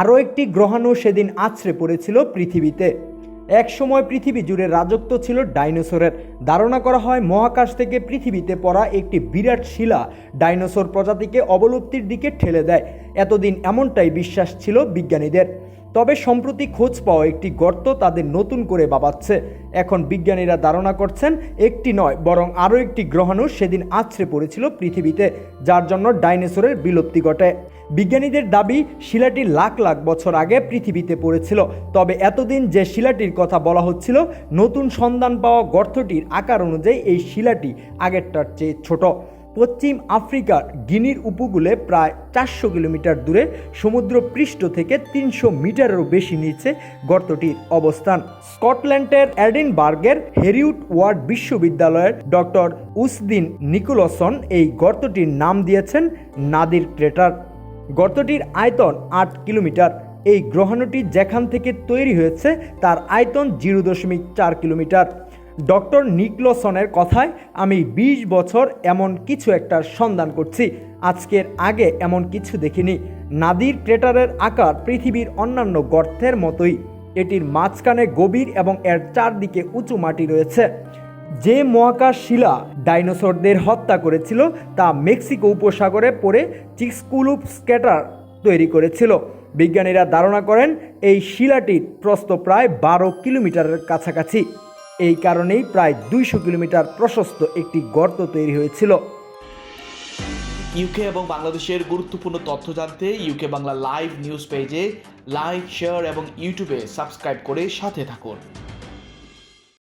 আরও একটি গ্রহাণু সেদিন আছড়ে পড়েছিল পৃথিবীতে। একসময় পৃথিবী জুড়ে রাজত্ব ছিল ডাইনোসরের। ধারণা করা হয় মহাকাশ থেকে পৃথিবীতে পড়া একটি বিরাট শিলা ডাইনোসর প্রজাতিকে অবলুপ্তির দিকে ঠেলে দেয়। এতদিন এমনটাই বিশ্বাস ছিল বিজ্ঞানীদের। তবে সম্প্রতি খোঁজ পাওয়া একটি গর্ত তাদের নতুন করে বাবাচ্ছে। এখন বিজ্ঞানীরা ধারণা করছেন একটি নয়, বরং আরও একটি গ্রহাণু সেদিন আছড়ে পড়েছিল পৃথিবীতে, যার জন্য ডাইনোসরের বিলুপ্তি ঘটে। বিজ্ঞানীদের দাবি, শিলাটি লাখ লাখ বছর আগে পৃথিবীতে পড়েছিল। তবে এতদিন যে শিলাটির কথা বলা হচ্ছিল, নতুন সন্ধান পাওয়া গর্তটির আকার অনুযায়ী এই শিলাটি আগেরটার চেয়ে ছোট। পশ্চিম আফ্রিকার গিনির উপকূলে প্রায় চারশো কিলোমিটার দূরে সমুদ্র পৃষ্ঠ থেকে তিনশো মিটারেরও বেশি নিচে গর্তটির অবস্থান। স্কটল্যান্ডের অ্যাডিনবার্গের হেরিউড ওয়ার্ড বিশ্ববিদ্যালয়ের ডক্টর উসদিন নিকোলসন এই গর্তটির নাম দিয়েছেন নাদির ক্রেটার। গর্তটির আয়তন আট কিলোমিটার। এই গ্রহাণুটি যেখান থেকে তৈরি হয়েছে তার আয়তন জিরো দশমিক চার কিলোমিটার। ডক্টর নিকলসনের কথায়, আমি ২০ বছর এমন কিছু একটার সন্ধান করছি। আজকের আগে এমন কিছু দেখিনি। নাদির ক্রেটারের আকার পৃথিবীর অন্যান্য গর্তের মতোই। এটির মাঝখানে গভীর এবং এর চারদিকে উঁচু মাটি রয়েছে। যে মহাকাশ শিলা ডাইনোসরদের হত্যা করেছিল, তা মেক্সিকো উপসাগরে পড়ে চিক্সকুলুপ স্কেটার তৈরি করেছিল। বিজ্ঞানীরা ধারণা করেন, এই শিলাটির প্রস্থ প্রায় বারো কিলোমিটারের কাছাকাছি। এই কারণেই প্রায় দুইশো কিলোমিটার প্রশস্ত একটি গর্ত তৈরি হয়েছিল। ইউকে এবং বাংলাদেশের গুরুত্বপূর্ণ তথ্য জানতে ইউকে বাংলা লাইভ নিউজ পেজে লাইক, শেয়ার এবং ইউটিউবে সাবস্ক্রাইব করে সাথে থাকুন।